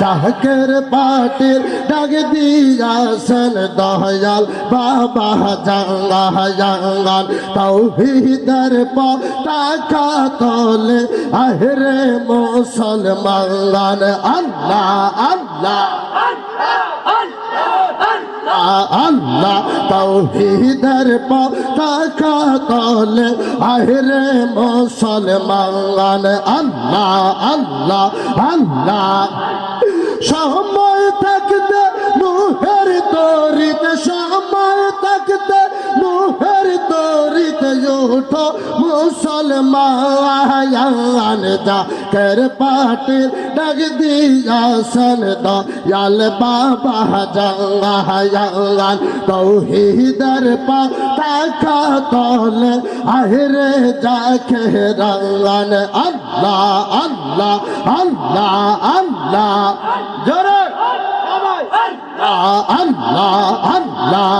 চাকের পাটির ডাক দিয়াছেন দয়াল, বাবা জাঙ্গা জাঙ্গাল তৌহিদের পতাকা তলে আহরে মুসলমান আল্লাহ আল্লাহ আল্লাহ তৌহিদের পতাকা তলে আহরে মুসলমান আল্লাহ আল্লাহ আল্লাহ সময় থাকতে মুসলমান জাকের পাটির ডাক দিয়াছেন দয়াল বাবা জাঙ্গা জাঙ্গান তৌহিদের পাতাকা তলে আহরে যাকে রঙ্গান আল্লাহ আল্লাহ আল্লাহ আল্লাহ জোরে আল্লাহ আল্লাহ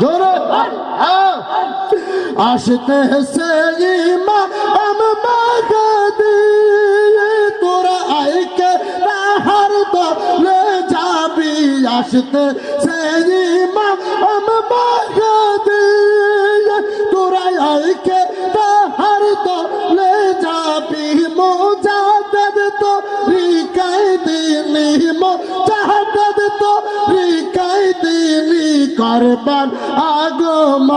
জোরে আসতে সে ইমাম 真的在你。দিনি করবান আগম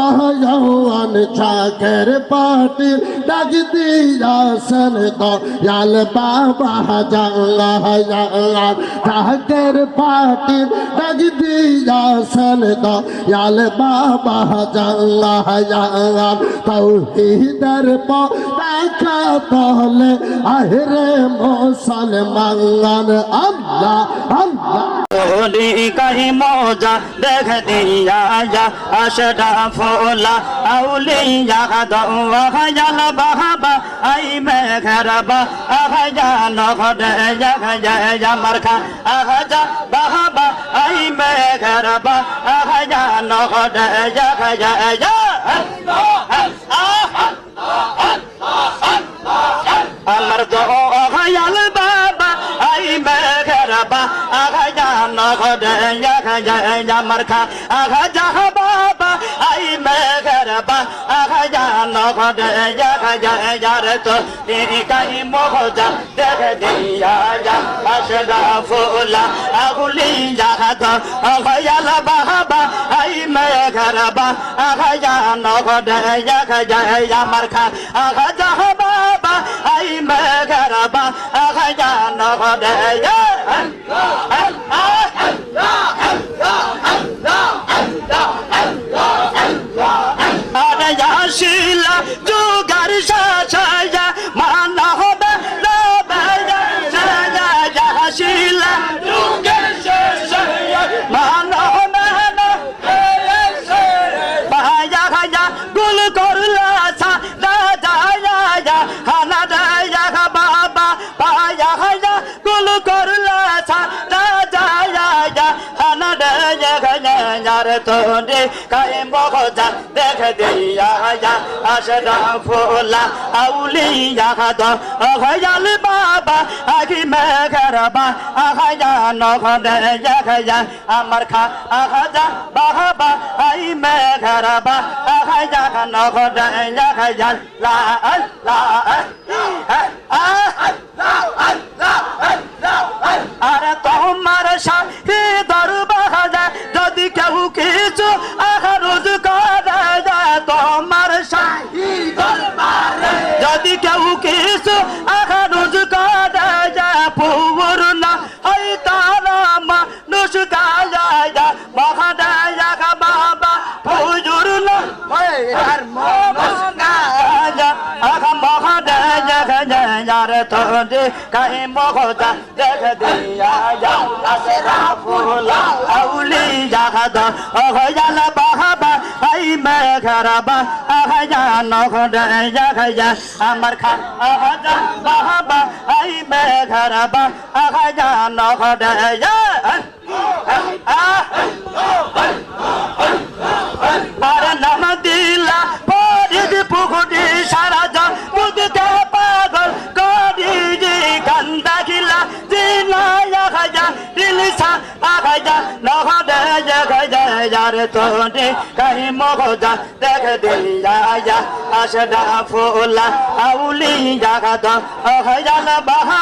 আহয়ান চাকের পাটির ডাক দিয়াছেন দয়াল বাবা জাঙ্গা জাঙ্গাল চাকের পাটির ডাক দিয়াছেন দয়াল বাবা জাঙ্গা জাঙ্গাল তৌহিদের দেখা তাহলে আহরে মুসলমান আল্লাহ আল্লাহ। হোলি কাহি মজা দেখ দিয়া আশটা ফোলা আউলিয়া দল বাহাবা, আই মেঘরবা আহজা নহরে জগ জয় মারখা আহজা বাহাবা, আই মেঘরবা আহজা নহরে জগ জয় জান ঘরে আঘা যায় আমার খা আঘা যাহ বাবা আই মেঘরবা আঘা জান ঘরে আঘা যায় যার তো কাই মোহজা দেখ দিয়া যা আসরা ফুলা আগুলি যাহা তো অঘয়াল বাবা আই মেঘরবা আঘা জান ঘরে আঘা যায় আমার খা আঘা যাহ বাবা আই রাজা হানা তোরে কায়ে মগজা দেখ দিয়া যা আশরা ফুলা আউলিয়া খাদ অঘয়াল বাবা আখি মেঘরবা আখাজা নখদে জাখাজা আমার খা আখাজা বাহাবা, আই মেঘরবা আখাজা নখদে জাখাজা লা লা কিছু রোজ যায় পূর্ণ হয় তারা মানুষ গায়া মহাদায়া বাবা হুজুর না। আর মহাদায়া মহাদায়া গায়ার তোরে কাহে মহদা দেখ দিয়া যা। আসরা ফুলা আউলি জাহাদ অহয়াল বাহাবা আই মেঘরাবা আহয়া নখদে জাগায়া আমার খা আহজা বাহাবা আই মেঘরাবা আহয়া নখদে আর ga ja ya re to de kai mo go ja de ga de ya ya ashada fu la auli ya ga do aga ya la ba ha